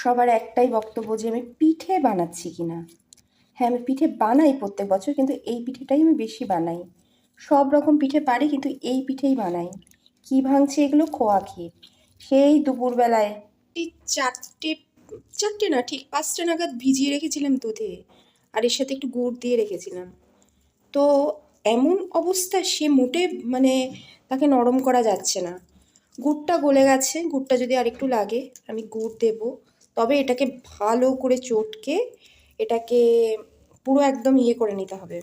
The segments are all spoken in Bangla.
সবার একটাই বক্তব্য যে আমি পিঠে বানাচ্ছি কি না হ্যাঁ আমি পিঠে বানাই প্রত্যেক বছর, কিন্তু এই পিঠেটাই আমি বেশি বানাই। সব রকম পিঠে পারি, কিন্তু এই পিঠেই বানাই। কী ভাঙছে এগুলো? খোয়া ক্ষীর। সেই দুপুরবেলায় চারটে চারটে না, ঠিক পাঁচটা নাগাদ ভিজিয়ে রেখেছিলাম দুধে, আর এর সাথে একটু গুড় দিয়ে রেখেছিলাম। তো এমন অবস্থা, সে মোটে মানে তাকে নরম করা যাচ্ছে না। গুড়টা গলে গেছে, গুড়টা যদি আরেকটু লাগে, আমি গুড় দেব। তবে এটাকে ভালো করে চটকে এটাকে পুরো একদম ইয়ে করে নিতে হবে।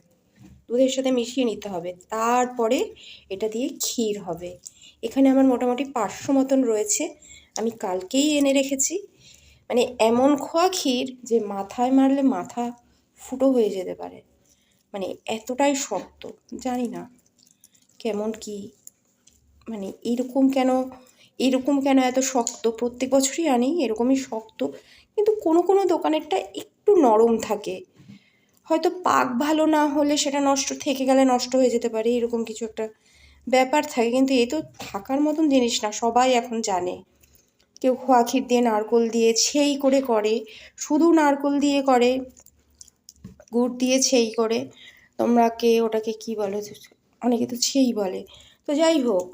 দুধের সাথে মিশিয়ে নিতে হবে। তারপরে এটা দিয়ে ক্ষীর হবে। এখানে আমার মোটামুটি পাঁচশো মতন রয়েছে। আমি কালকেই এনে রেখেছি। মানে এমন খোয়া ক্ষীর যে মাথায় মারলে মাথা ফুটো হয়ে যেতে পারে। মানে এতটাই শক্ত, জানি না কেমন কি মানে এরকম কেন এরকম কেন এত শক্ত? প্রত্যেক বছরই আনি, এরকমই শক্ত। কিন্তু কোনো কোনো দোকানেরটা একটু নরম থাকে। হয়তো পাক ভালো না হলে সেটা নষ্ট, থেকে গেলে নষ্ট হয়ে যেতে পারে, এরকম কিছু একটা ব্যাপার থাকে। কিন্তু এ তো থাকার মতন জিনিস না, সবাই এখন জানে। কেউ খোয়া ক্ষীর দিয়ে নারকোল দিয়ে ছেই করে করে, শুধু নারকোল দিয়ে করে, গুড় দিয়ে ছেই করে। তোমরা কে ওটাকে কি বলো? অনেকে তো ছেই বলে। তো যাই হোক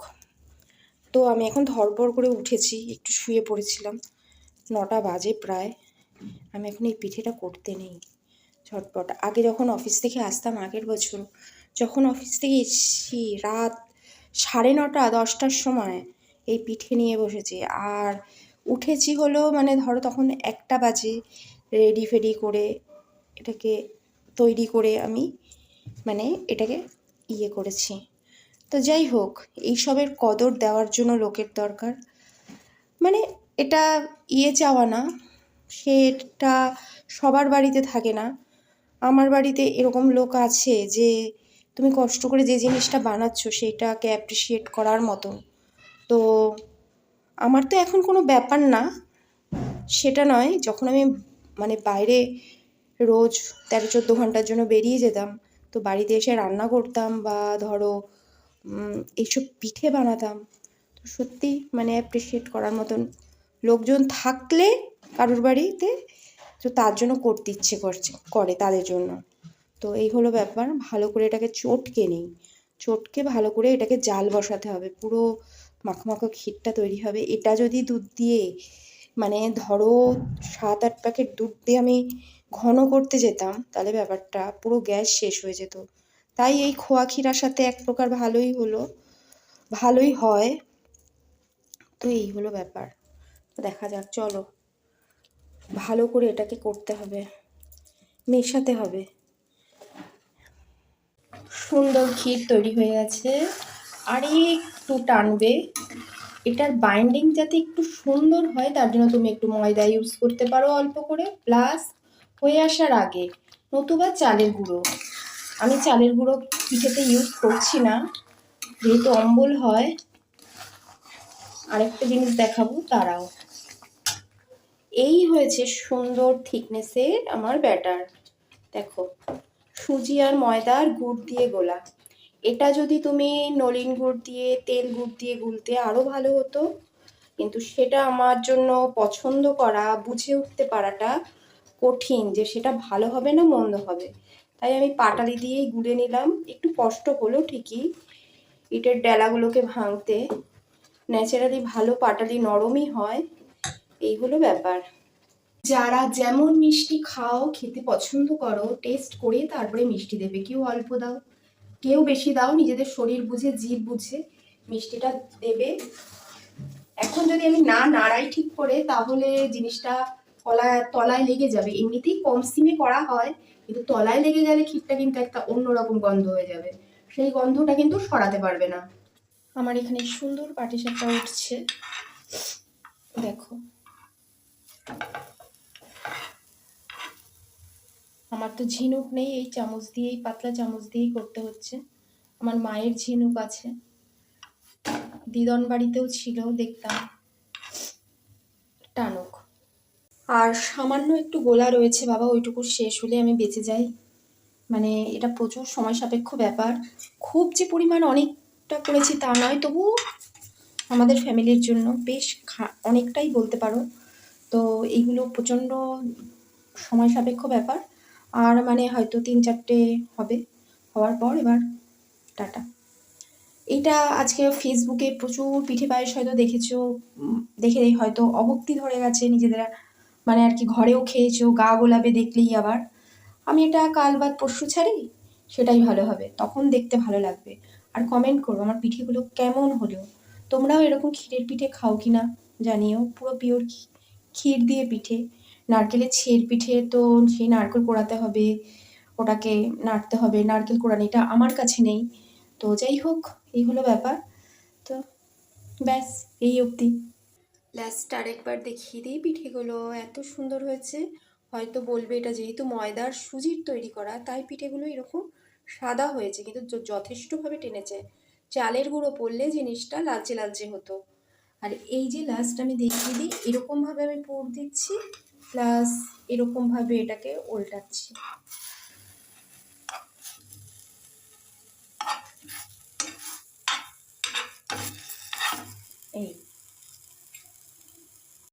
তো আমি এখন ধরপড় করে উঠেছি, একটু শুয়ে পড়েছিলাম। নটা বাজে প্রায়। আমি এখন এই পিঠেটা করতে নেই। ঝটপট। আগে যখন অফিস থেকে আসতাম আগের বছর, যখন অফিস থেকে এসেছি রাত সাড়ে নটা, দশটার সময় এই পিঠে নিয়ে বসেছি। আর উঠেছি হলো মানে ধরো তখন একটা বাজে, রেডি ফেডি করে এটাকে তৈরি করে আমি মানে এটাকে ইয়ে করেছি। তো যাই হোক, এইসবের কদর দেওয়ার জন্য লোকের দরকার। মানে এটা ইয়ে চাওয়া না, সেটা সবার বাড়িতে থাকে না। আমার বাড়িতে এরকম লোক আছে যে তুমি কষ্ট করে যে জিনিসটা বানাচ্ছ সেটাকে অ্যাপ্রিসিয়েট করার মতন। তো আমার তো এখন কোনো ব্যাপার না, সেটা নয়, যখন আমি মানে বাইরে রোজ তেরো চোদ্দ ঘণ্টার জন্য বেরিয়ে যেতাম, তো বাড়িতে এসে রান্না করতাম বা ধরো এইসব পিঠে বানাতাম। তো সত্যি মানে অ্যাপ্রিসিয়েট করার মতন লোকজন থাকলে কারোর বাড়িতে তো তার জন্য করতে ইচ্ছে করছে, করে তাদের জন্য। তো এই হলো ব্যাপার, ভালো করে এটাকে চটকে নেই। চটকে ভালো করে এটাকে জাল বসাতে হবে, পুরো মাখো মাখো ক্ষীরটা তৈরি হবে। এটা যদি দুধ দিয়ে মানে ধরো সাত আট প্যাকেট দুধ দিয়ে আমি ঘন করতে যেতাম, তাহলে ব্যাপারটা পুরো গ্যাস শেষ হয়ে যেত। তাই এই খোয়া ক্ষীরার সাথে এক প্রকার ভালোই হলো, ভালোই হয়। তো এই হলো ব্যাপার। দেখা যাক, চলো। ভালো করে এটাকে করতে হবে, মেশাতে হবে। সুন্দর ক্ষীর তৈরি হয়ে গেছে। আর একটু টানবে। এটার বাইন্ডিং যাতে একটু সুন্দর হয়, তার জন্য তুমি একটু ময়দা ইউজ করতে পারো অল্প করে। প্লাস হয়ে আসার আগে নতুবা চালের গুঁড়ো। আমি চালের গুঁড়ো পিঠেতে ইউজ করছি না। যেহেতু অম্বল হয়, আরেকটা জিনিস দেখাবো তারাও এই হয়েছে সুন্দর থিকনেসের আমার ব্যাটার দেখো, সুজি আর ময়দা আর গুড় দিয়ে গোলা। এটা যদি তুমি নলিন গুড় দিয়ে, তেল গুড় দিয়ে গুলতে আরও ভালো হতো, কিন্তু সেটা আমার জন্য পছন্দ করা, বুঝে উঠতে পারাটা কঠিন যে সেটা ভালো হবে না মন্দ হবে। তাই আমি পাটালি দিয়েই গুলে নিলাম। একটু কষ্ট হলো ঠিকই। ইটের ডেলাগুলোকে ভাঙতে। ন্যাচারালি ভালো পাটালি নরমই হয়। এই হলো ব্যাপার। যারা যেমন মিষ্টি খাও, খেতে পছন্দ করো টেস্ট করে তারপরে মিষ্টি দেবে। কেউ অল্প দাও, কেউ বেশি দাও, নিজেদের শরীর বুঝে, জীব বুঝে মিষ্টিটা দেবে। এখন যদি আমি না নাড়াই ঠিক করে, তাহলে জিনিসটা তলায় তলায় লেগে যাবে। এমনিতেই কম সিমে করা হয়, কিন্তু তলায় লেগে গেলে ক্ষীরটা কিন্তু একটা অন্যরকম গন্ধ হয়ে যাবে। সেই গন্ধটা কিন্তু সরাতে পারবে না। আমার এখানে সুন্দর পাটিসাপটা উঠছে। দেখো। আমার তো ঝিনুক নেই, এই চামচ দিয়েই, পাতলা চামচ দিয়েই করতে হচ্ছে। আমার মায়ের ঝিনুক আছে। দিদন বাড়িতেও ছিল, দেখতাম। আর সামান্য একটু গোলা রয়েছে, বাবা, ওইটুকু শেষ হলে আমি বেঁচে যাই। মানে এটা প্রচুর সময় সাপেক্ষ ব্যাপার। খুব যে পরিমাণ অনেকটা করেছি তা নয়, তবু আমাদের ফ্যামিলির জন্য বেশ অনেকটাই বলতে পারো। তো এইগুলো প্রচণ্ড সময় সাপেক্ষ ব্যাপার। আর মানে হয়তো তিন চারটে হবে হওয়ার পর এবার টাটা। এইটা আজকে ফেসবুকে প্রচুর পিঠে পায়েস হয়তো দেখেছ দেখে হয়তো অভক্তি ধরে গেছে নিজেদের মানে আর কি ঘরেও খেয়েছো, গা গোলাবে দেখলেই আবার। আমি এটা কাল বাদ পরশু ছাড়ি, সেটাই ভালো হবে, তখন দেখতে ভালো লাগবে। আর কমেন্ট করো, আমার পিঠেগুলো কেমন হলো? তোমরাও এরকম ক্ষীরের পিঠে খাও কি না, জানিও। পুরো পিওর ক্ষীর দিয়ে পিঠে। নারকেলের ছের পিঠে তো সেই নারকেল কোড়াতে হবে, ওটাকে নাড়তে হবে। নারকেল কোড়ানিটা আমার কাছে নেই। তো যাই হোক, এই হলো ব্যাপার। তো ব্যাস, এই অবধি। লাস্ট আরেকবার দেখিয়ে দিই পিঠেগুলো, এত সুন্দর হয়েছে। হয়তো বলবে এটা যেহেতু ময়দার সুজির তৈরি করা, তাই পিঠেগুলো এরকম সাদা হয়েছে, কিন্তু যথেষ্টভাবে টেনেছে। চালের গুঁড়ো পড়লে জিনিসটা লালচে লালচে হতো। আর এই যে লাস্ট আমি দেখিয়ে দিই, এরকমভাবে আমি পুর দিচ্ছি প্লাস এরকমভাবে এটাকে উল্টাচ্ছি এই।